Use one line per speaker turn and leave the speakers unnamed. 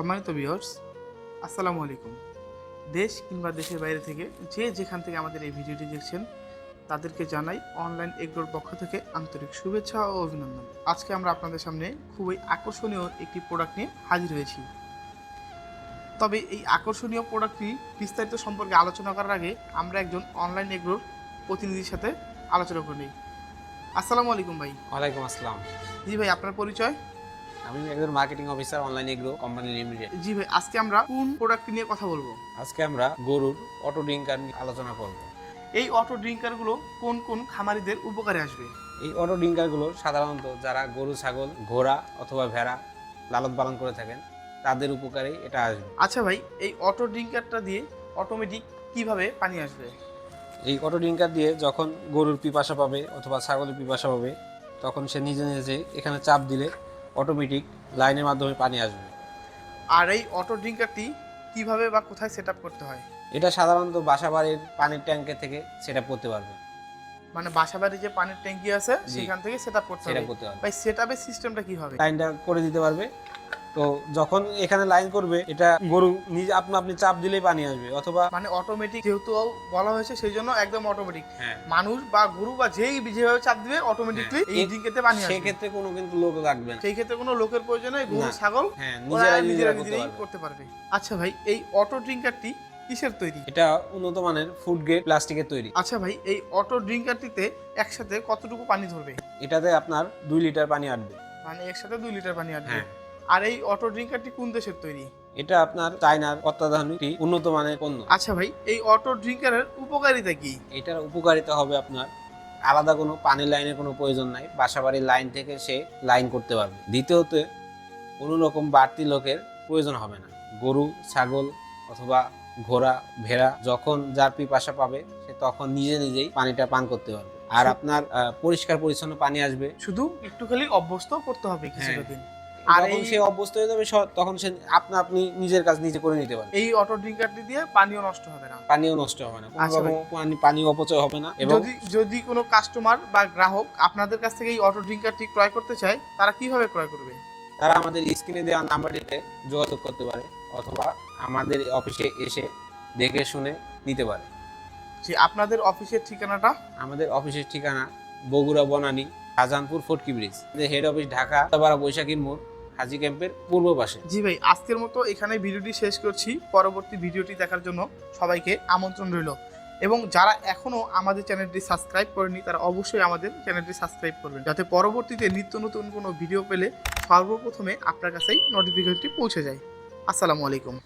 সম্মানিত ভিউয়ার্স আসসালামু আলাইকুম। দেশ কিংবা দেশের বাইরে থেকে যে যেখান থেকে আমাদের এই ভিডিওটি দেখছেন তাদেরকে জানাই অনলাইন এগ্রোর পক্ষ থেকে আন্তরিক শুভেচ্ছা ও অভিনন্দন। আজকে আমরা আপনাদের সামনে খুবই আকর্ষণীয় একটি প্রোডাক্ট নিয়ে হাজির হয়েছি। তবে এই আকর্ষণীয় প্রোডাক্টটি বিস্তারিত সম্পর্কে আলোচনা করার আগে আমরা একজন অনলাইন এগ্রোর প্রতিনিধির সাথে আলোচনা করে নিই। আসসালামু আলাইকুম ভাই।
ওয়ালাইকুম আসসালাম।
জি ভাই আপনার পরিচয়?
আমি একজন marketing officer online agro company limited
জি ভাই আজকে আমরা কোন প্রোডাক্টটি নিয়ে কথা বলব?
আজকে আমরা গরুর অটো ড্রিঙ্কার নিয়ে আলোচনা করব।
এই অটো ড্রিঙ্কারগুলো কোন কোন খামারিদের উপকারে আসবে?
এই অটো ড্রিঙ্কারগুলো সাধারণত যারা গরু ছাগল ঘোড়া অথবা ভেড়া লালন পালন করে থাকেন তাদের উপকারে এটা আসবে।
আচ্ছা ভাই এই অটো ড্রিঙ্কারটা দিয়ে অটোমেটিক কীভাবে পানি আসবে?
এই অটো ড্রিঙ্কার দিয়ে যখন গরুর পিপাসা পাবে অথবা ছাগলের পিপাসা পাবে তখন সে নিজে নিজে এখানে চাপ দিলে অটোমেটিক লাইনের মাধ্যমে পানি আসবে।
আর এই অটো ড্রিঙ্কারটি কীভাবে বা কোথায় সেট করতে হয়?
এটা সাধারণত বাসা বাড়ির পানির ট্যাঙ্কের থেকে সেট আপ করতে পারবে।
মানে বাসাবাড়ির যে পানির ট্যাঙ্কি আছে সেখান থেকে সেট করতে হবে।
করতে
ভাই সেট আপের সিস্টেমটা কি হবে
লাইনটা করে দিতে পারবে। তো যখন এখানে লাইন করবে এটা গরু নিজে আপনি আপনি চাপ দিলেই পানি আসবে অথবা
মানে অটোমেটিক যেহেতু বলা হয়েছে সেই জন্য একদম অটোমেটিক
হ্যাঁ।
মানুষ বা গরু বা যেই যেভাবে চাপ দিবে অটোমেটিকলি
হ্যাঁ।
এই ড্রিঙ্কেতে পানি আসবে।
সেক্ষেত্রে কোনো কিন্তু লোক লাগবে না।
সেই ক্ষেত্রে কোনো লোকের প্রয়োজন নেই গরু ছাগল
হ্যাঁ নিজেরা
নিজেরা নিজেরাই
পারবে।
করতে পারবে। আচ্ছা ভাই এই অটো ড্রিঙ্কারটি কিসের তৈরি?
এটা উন্নত মানের ফুড গ্রেড প্লাস্টিকের তৈরি।
আচ্ছা ভাই এই অটো ড্রিঙ্কারটিতে একসাথে কতটুকু পানি ধরবে?
এটাতে আপনার দুই লিটার পানি আটবে
মানে একসাথে দুই লিটার পানি আসবে।
হ্যাঁ।
আর এই অটো ড্রিঙ্কারটি কোন দেশের তৈরি?
এটা আপনার চায়নার অত্যাধুনিক উন্নত মানের পণ্য।
আচ্ছা ভাই এই অটো ড্রিঙ্কারের উপকারিতা কি?
এটার উপকারিতা হবে আপনার আলাদা কোনো পানির লাইনের কোনো প্রয়োজন নাই বাসা বাড়ির লাইন থেকে সে লাইন করতে পারবে। দ্বিতীয়ত কোনো রকম বাড়তি লোকের প্রয়োজন হবে না। গরু ছাগল অথবা ঘোড়া ভেড়া যখন যার পিপাসা পাবে সে তখন নিজে নিজেই পানিটা পান করতে পারবে। আর আপনার পরিষ্কার পরিচ্ছন্ন পানি আসবে।
শুধু একটু খালি অভ্যস্ত করতে হবে কিছুটা
হ্যাঁ।
দিন। আর এই-
সে অভ্যস্ত হয়ে যাবে তখন সে আপনা আপনি নিজের কাজ নিজে করে নিতে পারবে
এই অটো ড্রিঙ্কারটি দিয়ে পানিও নষ্ট হবে না।
পানিও নষ্ট হবে না।
আচ্ছা
পানি পানি অপচয় হবে না এবং
যদি যদি কোনো কাস্টমার বা গ্রাহক আপনাদের কাছ থেকে এই অটো ড্রিঙ্কারটি ক্রয় করতে চায় তারা কীভাবে ক্রয় করবে?
তারা আমাদের স্ক্রিনে দেওয়া নাম্বারটিতে যোগাযোগ করতে পারে অথবা আমাদের অফিসে এসে দেখে শুনে নিতে পারে।
যে আপনাদের অফিসের ঠিকানাটা?
আমাদের অফিসের ঠিকানা বগুড়া বনানী শাহজাহানপুর ফোর্টকি ব্রিজ হেড অফিস ঢাকা তারপর বৈশাখীর মোড়। হাজি ক্যাম্পের পূর্ব পাশে।
জি ভাই, আজকের মতো এখানে ভিডিওটি শেষ করছি। পরবর্তী ভিডিওটি দেখার জন্য সবাইকে আমন্ত্রণ রইল। এবং যারা এখনও আমাদের চ্যানেলটি সাবস্ক্রাইব করেনি তারা অবশ্যই আমাদের চ্যানেলটি সাবস্ক্রাইব করবেন। যাতে পরবর্তীতে নিত্য নতুন কোনো ভিডিও পেলে সর্বপ্রথমে আপনার কাছেই নোটিফিকেশনটি পৌঁছে যায়। আসসালামু আলাইকুম।